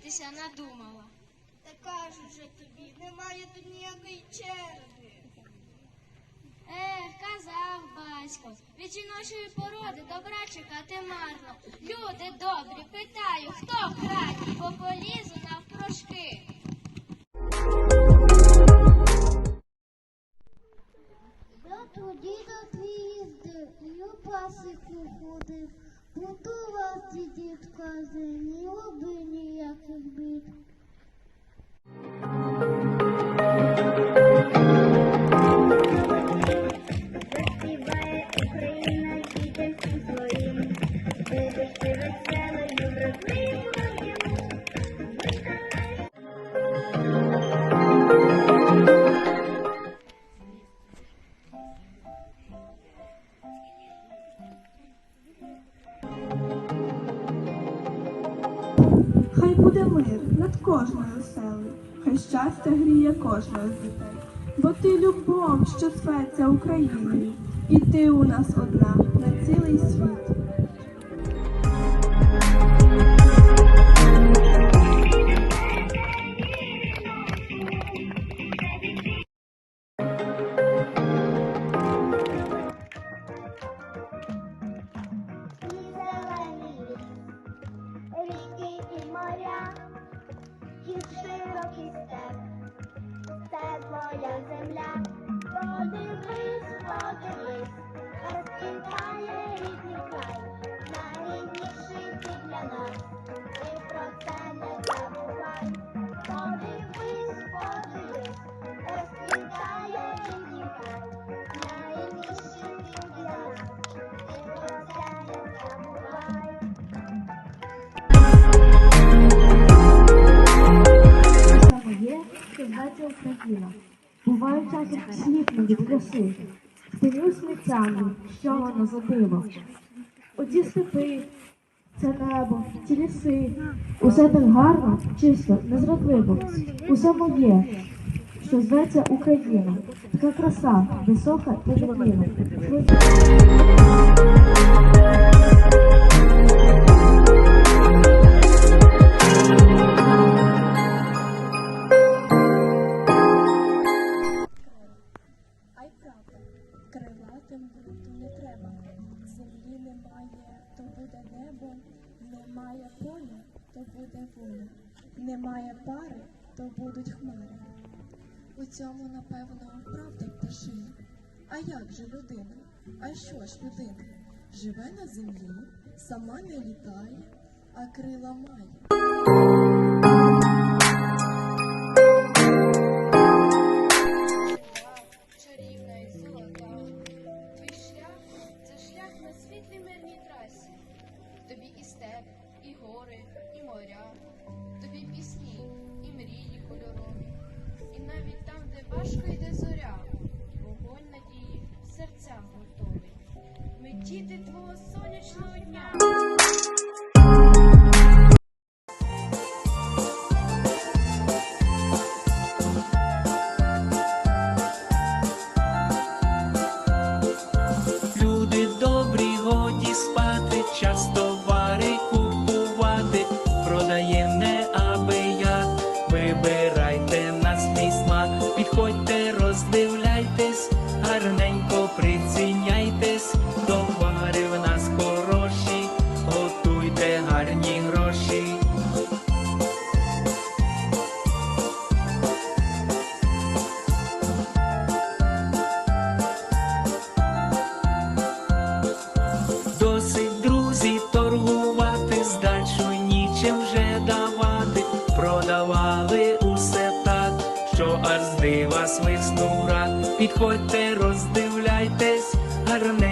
подивитися надумала. Та кажу же тобі, немає тут ніякої черги. Ех, казав батько, від жіночої породи добра чекати марно. Люди добрі, питаю, хто крадій, бо полізу навпрошки. До діда приїздив і у пасіку ходив. Будував дід кази, ні оби ніяких бід. Заспіває Україна дітям всім своїм, будеш ти веселою, вродливою. Буде мир над кожною оселею, хай щастя гріє кожного з дітей. Бо ти любов, що светься Україною, і ти у нас одна на цілий світ. Широкий степ, це твоя земля. Україна. Буває часом сліпну від краси. Дивлюсь митцями, що воно за диво. Оці степи, це небо, ці ліси. Усе так гарно, чисто, незрадливо. Усе моє, що зветься Україна. Така краса, висока та відміна. Треба. Землі немає, то буде небо, немає поля, то буде воля, немає пари, то будуть хмари. У цьому, напевно, правда пташина. А як же людина? А що ж людина? Живе на землі, сама не літає, а крила має. Гори, і моря, тобі пісні, і мрії кольорові. І навіть там, де важко продавати, продавали усе так, що аж дива свиснув рад. Підходьте, роздивляйтесь, гарне.